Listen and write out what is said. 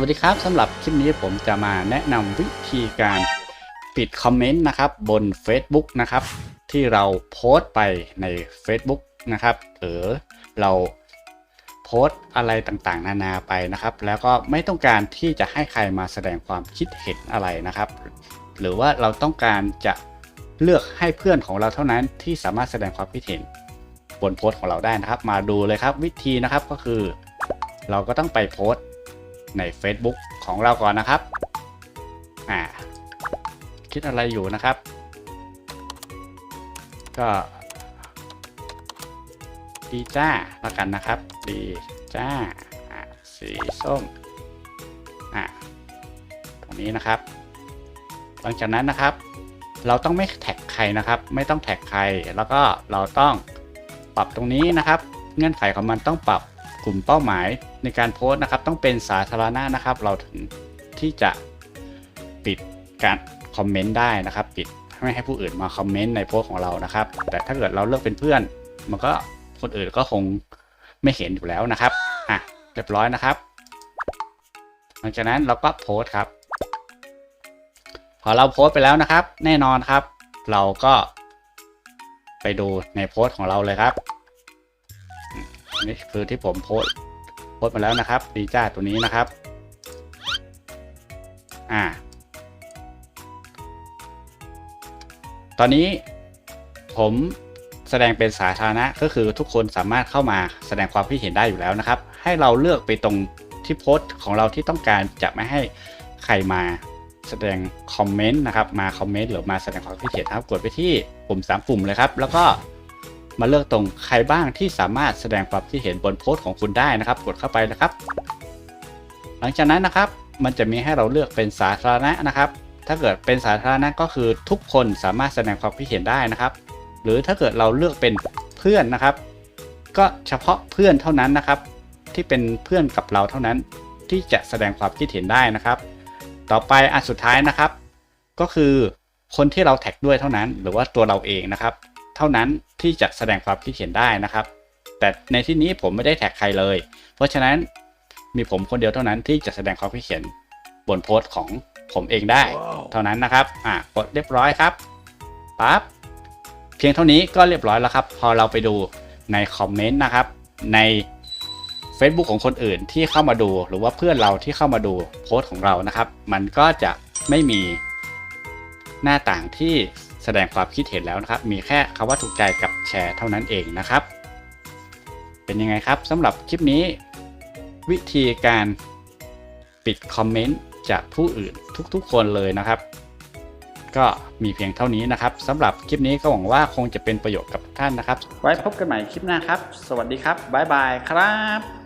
วัสดีครับสำหรับคลิปนี้ผมจะมาแนะนำวิธีการปิดคอมเมนต์นะครับบน Facebook นะครับ ที่เราโพสต์ไปใน Facebook นะครับหรือเราโพสต์อะไรต่างๆ นานาไปนะครับ แล้วก็ไม่ต้องการที่จะให้ใครมาแสดงความคิดเห็นอะไรนะครับ หรือว่าเราต้องการจะเลือกให้เพื่อนของเราเท่านั้นที่สามารถแสดงความคิดเห็นบนโพสต์ของเราได้นะครับ มาดูเลยครับวิธีนะครับก็คือ เราก็ต้องไปโพสต์ ใน Facebook ของเราก่อนนะครับอ่าคิดอะไรอยู่นะครับ ก็ดีจ้าแล้วกันนะครับ ดีจ้าอ่าสีส้มอ่าตรงนี้นะครับ หลังจากนั้นนะครับ เราต้องไม่แท็กใครนะครับ ไม่ต้องแท็กใครแล้วก็เราต้องปรับตรงนี้นะครับ เงื่อนไขของมันต้องปรับ กลุ่มเป้าหมายในการโพสต์นะครับ ต้องเป็นสาธารณะนะครับ เราถึงที่จะปิดการคอมเมนต์ได้นะครับ ปิดไม่ให้ผู้อื่นมาคอมเมนต์ในโพสต์ของเรานะครับ แต่ถ้าเกิดเราเลือกเป็นเพื่อน มันก็คนอื่นก็คงไม่เห็นอยู่แล้วนะครับอะเรียบร้อยนะครับ หลังจากนั้นเราก็โพสต์ครับพอเราโพสต์ไปแล้วนะครับ แน่นอนครับ เราก็ไปดูในโพสต์ของเราเลยครับ นี่คือที่ผมโพส์โพส์มาแล้วนะครับดีจ้าตัวนี้นะครับ อ่า ตอนนี้ผมแสดงเป็นสาธารณะก็คือทุกคนสามารถเข้ามาแสดงความคิดเห็นได้อยู่แล้วนะครับ ให้เราเลือกไปตรงที่โพสต์ของเราที่ต้องการจะไม่ให้ใครมาแสดงคอมเมนต์นะครับ มาคอมเมนต์หรือมาแสดงความคิดเห็นครับกดไปที่ปุ่ม3ปุ่มเลยครับ แล้วก็ มาเลือกตรงใครบ้างที่สามารถแสดงความคิดเห็นบนโพสต์ของคุณได้นะครับ กดเข้าไปนะครับ หลังจากนั้นนะครับมันจะมีให้เราเลือกเป็นสาธารณะนะครับ ถ้าเกิดเป็นสาธารณะก็คือทุกคนสามารถแสดงความคิดเห็นได้นะครับ หรือถ้าเกิดเราเลือกเป็นเพื่อนนะครับ ก็เฉพาะเพื่อนเท่านั้นนะครับ ที่เป็นเพื่อนกับเราเท่านั้นที่จะแสดงความคิดเห็นได้นะครับ ต่อไปอันสุดท้ายนะครับ ก็คือคนที่เราแท็กด้วยเท่านั้น หรือว่าตัวเราเองนะครับ เท่านั้น ที่จะแสดงความคิดเห็นได้นะครับ แต่ในที่นี้ผมไม่ได้แท็กใครเลย เพราะฉะนั้นมีผมคนเดียวเท่านั้นที่จะแสดงความคิดเห็นบนโพสต์ของผมเองได้ เท่านั้นนะครับอะกดเรียบร้อยครับปั๊บเพียงเท่านี้ก็เรียบร้อยแล้วครับ พอเราไปดูในคอมเมนต์นะครับใน Facebook ของคนอื่นที่เข้ามาดู หรือว่าเพื่อนเราที่เข้ามาดูโพสต์ของเรานะครับ มันก็จะไม่มีหน้าต่างที่แสดงความคิดเห็นแล้วนะครับ มีแค่คำว่าถูกใจกับ แชร์เท่านั้นเองนะครับ เป็นยังไงครับสำหรับคลิปนี้ วิธีการปิดคอมเมนต์จากผู้อื่นทุกๆ คนเลยนะครับ ก็มีเพียงเท่านี้นะครับสำหรับคลิปนี้ก็หวังว่าคงจะเป็นประโยชน์กับทุกท่านนะครับ ไว้พบกันใหม่คลิปหน้าครับ สวัสดีครับบ๊ายบายครับ